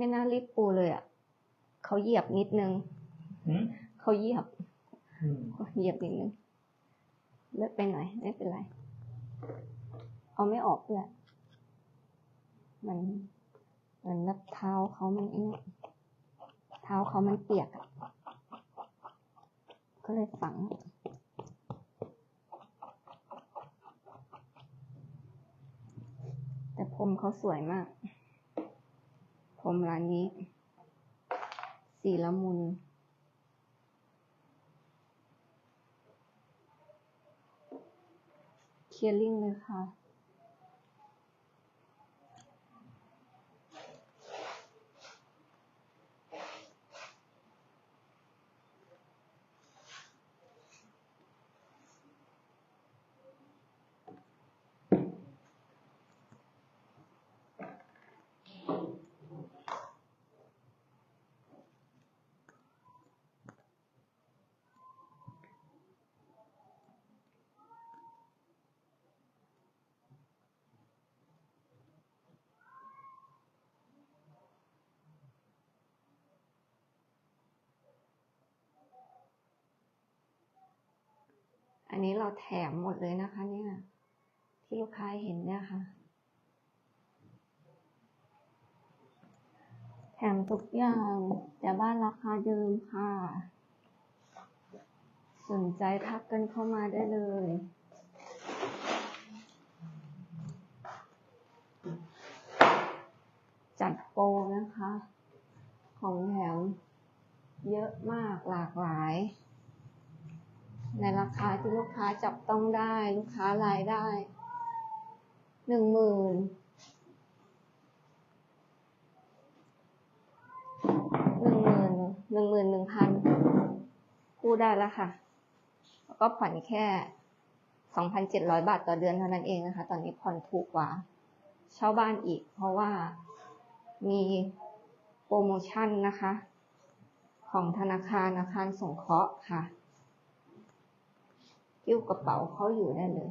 ไม่น่ารีบปูเลยอะเขาเหยียบนิดนึงหืมเขาเหยียบอืมเหยียบนิดนึงเลือกไปหน่อยไม่เป็นไร เอาไม่ออกเลยมันเหมือนนับเท้าเขามันไอ้นี่เท้าเขามันเปียกอะก็เลยฝังแต่ผมเขาสวยมาก ผมร้านนี้ สีละมุน เคลียร์ลิงเลยค่ะ อันนี้เราแถมหมดเลยนะคะเนี่ย ที่ลูกค้าเห็นเนี่ยค่ะ แถมทุกอย่างแต่บ้านราคาเดิมค่ะ สนใจทักกันเข้ามาได้เลยจัดโปรนะคะ ของแถมเยอะมากหลากหลาย ในราคาที่ลูกค้าจับต้องได้ลูกค้ารายได้หนึ่งหมื่นหนึ่งหมื่นหนึ่งหมื่นหนึ่งพันกู้ได้แล้วค่ะ แล้วก็ผ่อนแค่สองพันเจ็ดร้อยบาทต่อเดือนเท่านั้นเองนะคะ ตอนนี้ผ่อนถูกกว่าเช่าบ้านอีก เพราะว่ามีโปรโมชั่นนะคะ ของธนาคารอาคารสงเคราะห์ค่ะ กิ้วกระเป๋าเขาอยู่นั่นเลย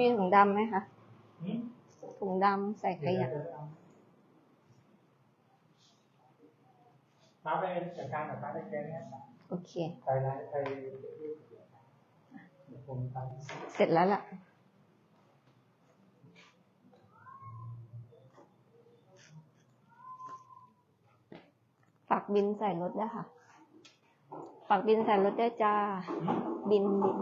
มีถุงดำไหมคะหืมถุงดำใส่ขยะเดี๋วๆเอามาไปจัดการกับร้านเล็กๆเนี่ยโอเค ไปร้านไปเดี๋ยวผมไปเสร็จแล้วล่ะฝากบินใส่รถได้วยค่ะฝากบินใส่รถได้วยจ้า บินบิน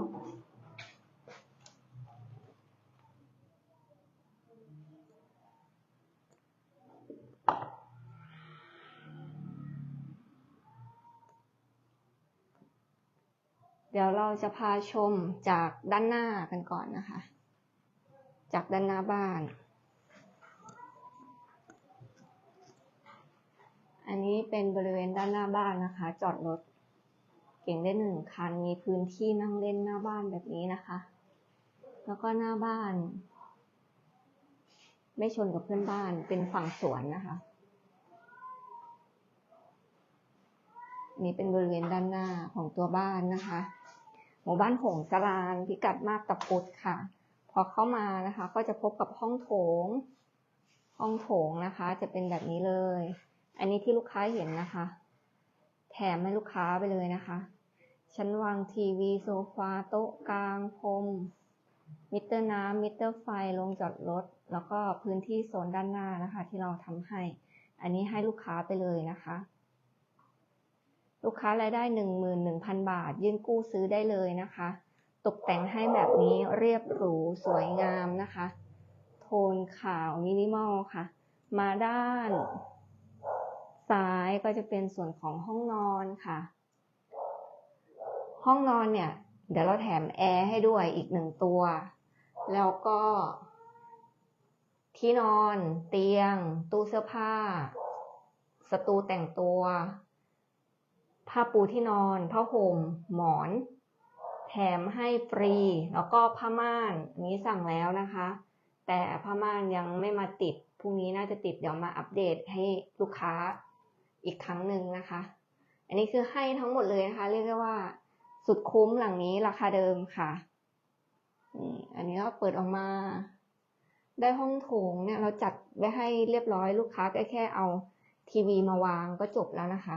ดี๋ยวเราจะพาชมจากด้านหน้ากันก่อนนะคะ จากด้านหน้าบ้าน อันนี้เป็นบริเวณด้านหน้าบ้านนะคะ จอดรถเก่งได้หนึ่งคัน มีพื้นที่นั่งเล่นหน้าบ้านแบบนี้นะคะ แล้วก็หน้าบ้าน ไม่ชนกับเพื่อนบ้าน เป็นฝั่งสวนนะคะนี่เป็นบริเวณด้านหน้าของตัวบ้านนะคะ มู่บ้านหงสรานพิกัดมาบตะพุดค่ะ พอเข้ามานะคะ ก็จะพบกับห้องโถง ห้องโถงนะคะ จะเป็นแบบนี้เลย อันนี้ที่ลูกค้าเห็นนะคะ แถมให้ลูกค้าไปเลยนะคะชั้นวางทีวีโซฟาโต๊ะกลางพรมมิเตอร์น้ำมิเตอร์ไฟลงจอดรถ แล้วก็พื้นที่โซนด้านหน้านะคะ ที่เราทำให้ อันนี้ให้ลูกค้าไปเลยนะคะ ลูกค้ารายได้ 11,000 บาท ยื่นกู้ซื้อได้เลยนะคะ ตกแต่งให้แบบนี้เรียบหรูสวยงามนะคะ โทนขาวมินิมอลค่ะ มาด้าน ซ้ายก็จะเป็นส่วนของห้องนอนค่ะ ห้องนอนเนี่ย เดี๋ยวเราแถมแอร์ให้ด้วยอีกหนึ่งตัว แล้วก็ ที่นอน เตียง ตู้เสื้อผ้าสตูแต่งตัว ผ้าปูที่นอนผ้าห่มหมอน แถมให้ฟรี แล้วก็ผ้าม่านนี้สั่งแล้วนะคะ แต่ผ้าม่านยังไม่มาติดพรุ่งนี้น่าจะติดเดี๋ยวมาอัปเดตให้ลูกค้าอีกครั้งหนึ่งนะคะ อันนี้คือให้ทั้งหมดเลยนะคะ เรียกได้ว่าสุดคุ้มหลังนี้ราคาเดิมค่ะอันนี้ก็เปิดออกมา ได้ห้องโถงเนี่ยเราจัดไว้ให้เรียบร้อยลูกค้าก็แค่เอาทีวีมาวางก็จบแล้วนะคะ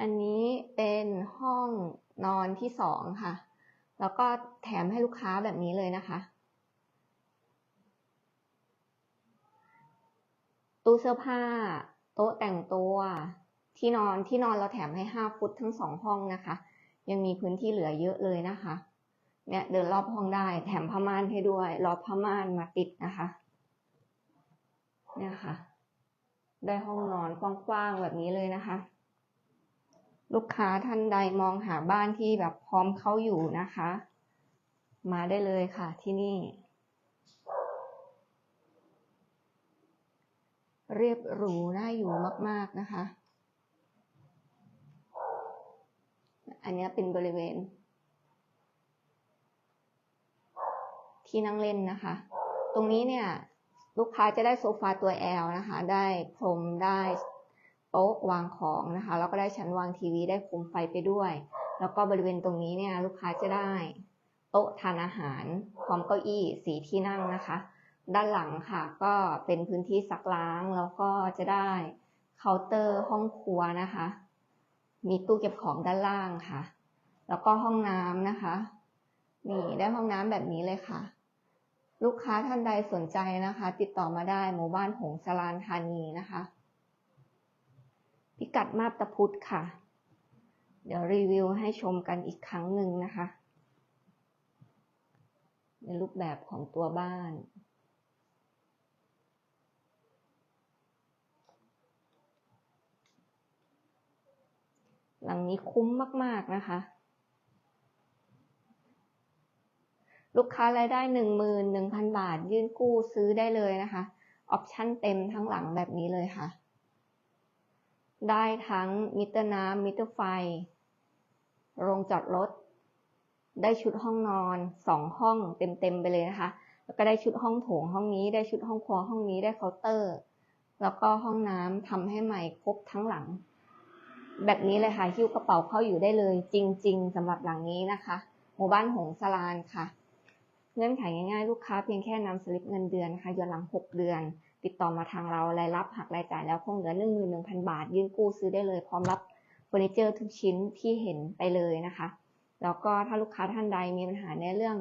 อันนี้เป็นห้องนอนที่สองค่ะ แล้วก็แถมให้ลูกค้าแบบนี้เลยนะคะ ตู้เสื้อผ้า โต๊ะแต่งตัว ที่นอนที่นอนเราแถมให้ห้าฟุตทั้งสองห้องนะคะ ยังมีพื้นที่เหลือเยอะเลยนะคะ เนี่ยเดินรอบห้องได้ แถมผ้าม่านให้ด้วย รอบผ้าม่านมาติดนะคะ เนี่ยค่ะ ได้ห้องนอนกว้างๆแบบนี้เลยนะคะ ลูกค้าท่านใดมองหาบ้านที่แบบพร้อมเข้าอยู่นะคะ มาได้เลยค่ะที่นี่ เรียบหรูน่าอยู่มาก ๆ นะคะ อันนี้เป็นบริเวณ ที่นั่งเล่นนะคะ ตรงนี้เนี่ย ลูกค้าจะได้โซฟาตัว L นะคะ ได้พรมได้ ต๊ะวางของนะคะ แล้วก็ได้ชั้นวางทีวีได้โคมไฟไปด้วย แล้วก็บริเวณตรงนี้เนี่ยลูกค้าจะได้ โต๊ะทานอาหารพร้อมเก้าอี้สีที่นั่งนะคะ ด้านหลังค่ะ ก็เป็นพื้นที่ซักล้างแล้วก็จะได้เคาน์เตอร์ห้องครัวนะคะ มีตู้เก็บของด้านล่างค่ะ แล้วก็ห้องน้ำนะคะนี่ได้ห้องน้ำแบบนี้เลยค่ะ ลูกค้าท่านใดสนใจนะคะ ติดต่อมาได้หมู่บ้านหงสลานธานีนะคะ พิกัดมาบตะพุธค่ะ เดี๋ยวรีวิวให้ชมกันอีกครั้งหนึ่งนะคะ ในรูปแบบของตัวบ้านหลังนี้คุ้มมาก ๆ นะคะ ลูกค้ารายได้หนึ่งหมื่นหนึ่งพันบาท ยื่นกู้ซื้อได้เลยนะคะ ออปชั่นเต็มทั้งหลังแบบนี้เลยค่ะ ได้ทั้งมิเตอร์น้ำมิเตอร์ไฟ โรงจอดรถ ได้ชุดห้องนอนสองห้องเต็มๆไปเลยนะคะ แล้วก็ได้ชุดห้องโถงห้องนี้ได้ชุดห้องครัวห้องนี้ได้เคาน์เตอร์ แล้วก็ห้องน้ำทำให้ใหม่ครบทั้งหลัง แบบนี้เลยค่ะหิ้วกระเป๋าเข้าอยู่ได้เลย จริง ๆสำหรับหลังนี้นะคะ หมู่บ้านหงสลานค่ะเงื่อนไขง่ายๆ ลูกค้าเพียงแค่นำสลิปเงินเดือนนะคะย้อนหลัง 6 เดือน ติดต่อมาทางเรารายรับหักรายจ่ายแล้วคงเหลือ11,000บาท ยื่นกู้ซื้อได้เลย พร้อมรับเฟอร์นิเจอร์ทุกชิ้นที่เห็นไปเลยนะคะ แล้วก็ถ้าลูกค้าท่านใดมีปัญหาในเรื่อง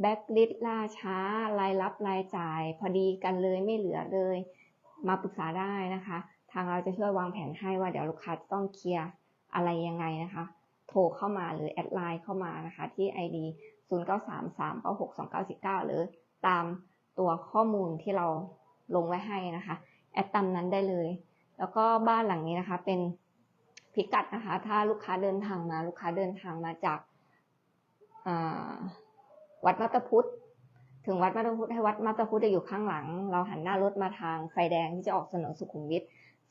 แบ็กลิสล่าช้ารายรับรายจ่าย พอดีกันเลยไม่เหลือเลย มาปรึกษาได้นะคะ ทางเราจะช่วยวางแผนให้ว่าเดี๋ยวลูกค้าจะต้องเคลียร์อะไรยังไงนะคะ โทรเข้ามาหรือแอดไลน์เข้ามานะคะ ที่ ID 0933962949หรือตามตัวข้อมูลที่เรา ลงไว้ให้นะคะ แอดตามนั้นได้เลย แล้วก็บ้านหลังนี้นะคะ เป็นพิกัดนะคะ ถ้าลูกค้าเดินทางมา ลูกค้าเดินทางมาจากาวัดมัตตพุทธถึงวัดมัตตพุทธให้วัดมัตตพุทธจะอยู่ข้างหลัง เราหันหน้ารถมาทางไฟแดงที่จะออกถนนสุขุมวิท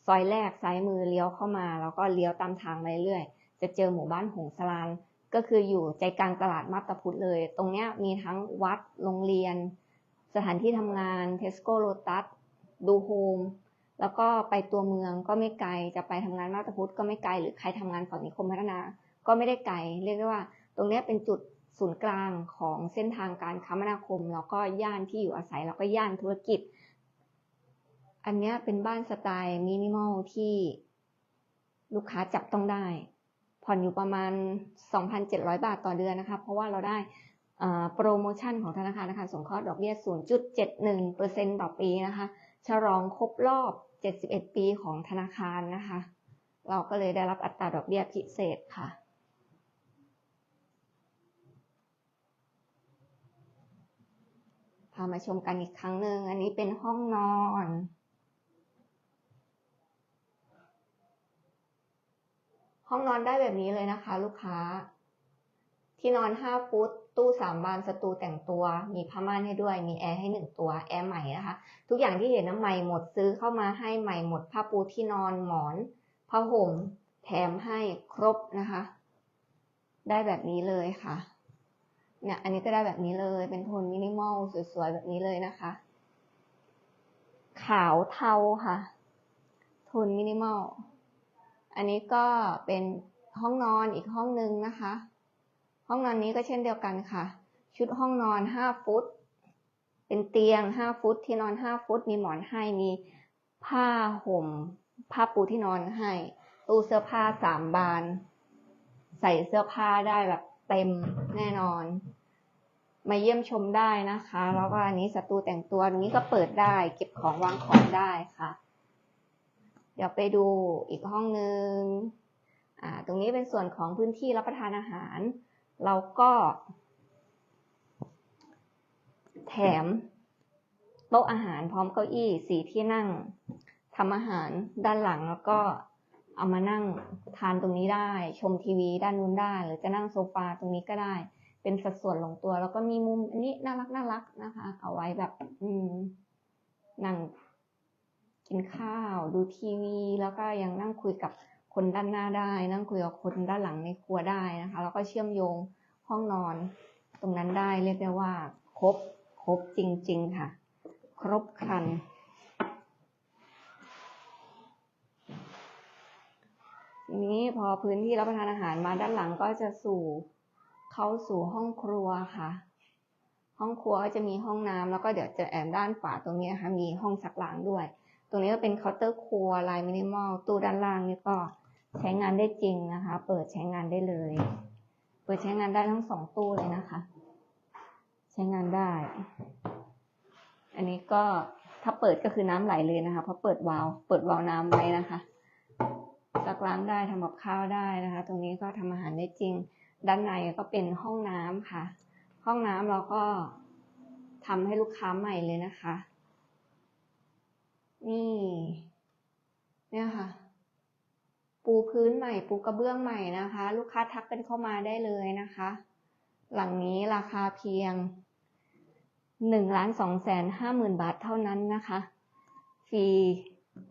ซอยแรกซ้ายมือเลี้ยวเข้ามา แล้วก็เลี้ยวตามทางไปเรื่อยจะเจอหมู่บ้านหงสลานก็คืออยู่ใจกลางตลาดมัตตพุทธเลย ตรงเนี้ยมีทั้งวัดโรงเรียน สถานที่ทำงานเทสโก้โ t ตัสดูโฮมแล้วก็ไปตัวเมืองก็ไม่ไกล จะไปทำงานมาตรพุทธก็ไม่ไกล หรือใครทำงานฝั่งนิคมพัฒนา ก็ไม่ได้ไกล เรียกได้ว่า ตรงนี้เป็นจุดศูนย์กลางของเส้นทางการคมนาคม แล้วก็ย่านที่อยู่อาศัย แล้วก็ย่านธุรกิจ อันนี้เป็นบ้านสไตล์มินิมอลที่ลูกค้าจับต้องได้ ผ่อนอยู่ประมาณ 2,700 บาทต่อเดือนนะคะ เพราะว่าเราได้ โปรโมชั่นของธนาคารนะคะสงเคราะห์ดอกเบี้ย 0.71%ต่อปีนะคะ ฉลองครบรอบ 71 ปีของธนาคารนะคะ เราก็เลยได้รับอัตราดอกเบี้ยพิเศษค่ะพามาชมกันอีกครั้งหนึ่ง อันนี้เป็นห้องนอนห้องนอนได้แบบนี้เลยนะคะ ลูกค้า ที่นอน 5 ฟุต ตู้3บานสตูแต่งตัว มีผ้าม่านให้ด้วย มีแอร์ให้1ตัวแอร์ใหม่นะคะ ทุกอย่างที่เห็นน้ำใหม่หมดซื้อเข้ามาให้ใหม่หมดผ้าปูที่นอนหมอนผ้าห่มแถมให้ครบนะคะ ได้แบบนี้เลยค่ะเนี่ยอันนี้ก็ได้แบบนี้เลย เป็นโทนมินิมอลสวยๆแบบนี้เลยนะคะ ขาวเทาค่ะโทนมินิมอลอันนี้ก็เป็นห้องนอนอีกห้องนึงนะคะ ห้องนอนนี้ก็เช่นเดียวกันค่ะ ชุดห้องนอน 5 ฟุต เป็นเตียง 5 ฟุต ที่นอน 5 ฟุต มีหมอนให้ มีผ้าห่ม ผ้าปูที่นอนให้ ตู้เสื้อผ้า 3 บาน ใส่เสื้อผ้าได้แบบเต็มแน่นอน มาเยี่ยมชมได้นะคะ แล้วก็อันนี้สตูแต่งตัวนี้ก็เปิดได้ เก็บของวางของได้ค่ะ เดี๋ยวไปดูอีกห้องนึง อ่า ตรงนี้เป็นส่วนของพื้นที่รับประทานอาหาร เราก็ แถมโต๊ะอาหารพร้อมเก้าอี้สีที่นั่งทำอาหารด้านหลังแล้วก็เอามานั่งทานตรงนี้ได้ ชมทีวีด้านนู้นได้ หรือจะนั่งโซฟาตรงนี้ก็ได้ เป็นสัดส่วนลงตัว แล้วก็มีมุมอันนี้น่ารักน่ารักนะคะ เอาไว้แบบ อืมนั่งกินข้าว ดูทีวี แล้วก็ยังนั่งคุยกับ คนด้านหน้าได้ นั่งคุยกับคนด้านหลังในครัวได้นะคะ แล้วก็เชื่อมโยงห้องนอน ตรงนั้นได้เรียกได้ว่า ครบครบจริง ๆ ค่ะ ครบครันทีนี้พอพื้นที่รับประทานอาหารมาด้านหลังก็จะสู่เข้าสู่ห้องครัวค่ะ ห้องครัวก็จะมีห้องน้ำแล้วก็เดี๋ยวจะแอบด้านฝาตรงนี้นะคะมีห้องซักล้างด้วย ตรงนี้ก็เป็นเคาน์เตอร์ครัวลายมินิมอลตู้ด้านล่างนี่ก็ ใช้งานได้จริงนะคะ เปิดใช้งานได้เลย เปิดใช้งานได้ทั้งสองตู้เลยนะคะ ใช้งานได้ อันนี้ก็ถ้าเปิดก็คือน้ำไหลเลยนะคะ เพราะเปิดวาล์วเปิดวาล์วน้ำไว้นะคะซักล้างได้ทำกับข้าวได้นะคะ ตรงนี้ก็ทำอาหารได้จริง ด้านในก็เป็นห้องน้ำค่ะ ห้องน้ำเราก็ทำให้ลูกค้าใหม่เลยนะคะ นี่ เนี่ยค่ะ ปูพื้นใหม่ ปูกระเบื้องใหม่นะคะ ลูกค้าทักกันเข้ามาได้เลยนะคะ หลังนี้ราคาเพียงหนึ่งล้านสองแสนห้าหมื่นบาทเท่านั้นนะคะ ฟรี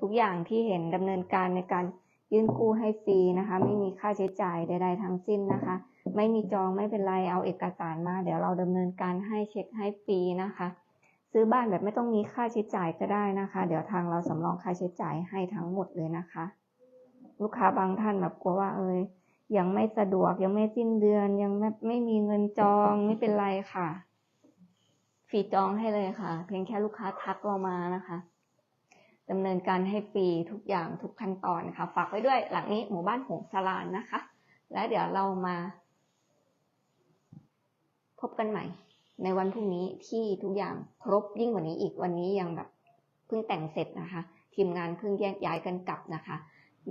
ทุกอย่างที่เห็นดำเนินการในการยื่นกู้ให้ฟรีนะคะ ไม่มีค่าใช้จ่ายใด ๆ ทั้งสิ้นนะคะ ไม่มีจองไม่เป็นไรเอาเอกสารมา เดี๋ยวเราดำเนินการให้เช็คให้ฟรีนะคะ ซื้อบ้านแบบไม่ต้องมีค่าใช้จ่ายก็ได้นะคะ เดี๋ยวทางเราสำรองค่าใช้จ่ายให้ทั้งหมดเลยนะคะ ลูกค้าบางท่านแบบกลัวว่าเอยยังไม่สะดวกยังไม่สิ้นเดือน ยังไม่ไม่มีเงินจองไม่เป็นไรค่ะฟรีจองให้เลยค่ะ เพียงแค่ลูกค้าทักเรามานะคะดำเนินการให้ฟรีทุกอย่างทุกขั้นตอนค่ะ ฝากไว้ด้วยหลังนี้หมู่บ้านหงสลานนะคะ และเดี๋ยวเรามา พบกันใหม่ ในวันพรุ่งนี้ที่ทุกอย่างครบยิ่งกว่านี้อีกวันนี้ยังแบบเพิ่งแต่งเสร็จนะคะ ทีมงานเพิ่งแยกย้ายกันกลับนะคะ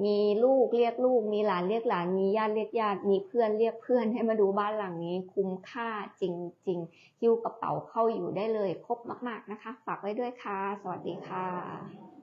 มีลูกเรียกลูก มีหลานเรียกหลาน มีญาติเรียกญาติ มีเพื่อนเรียกเพื่อนให้มาดูบ้านหลังนี้ คุ้มค่าจริงๆหิ้วกระเป๋าเข้าอยู่ได้เลยครบมาก ๆนะคะ ฝากไว้ด้วยค่ะ สวัสดีค่ะ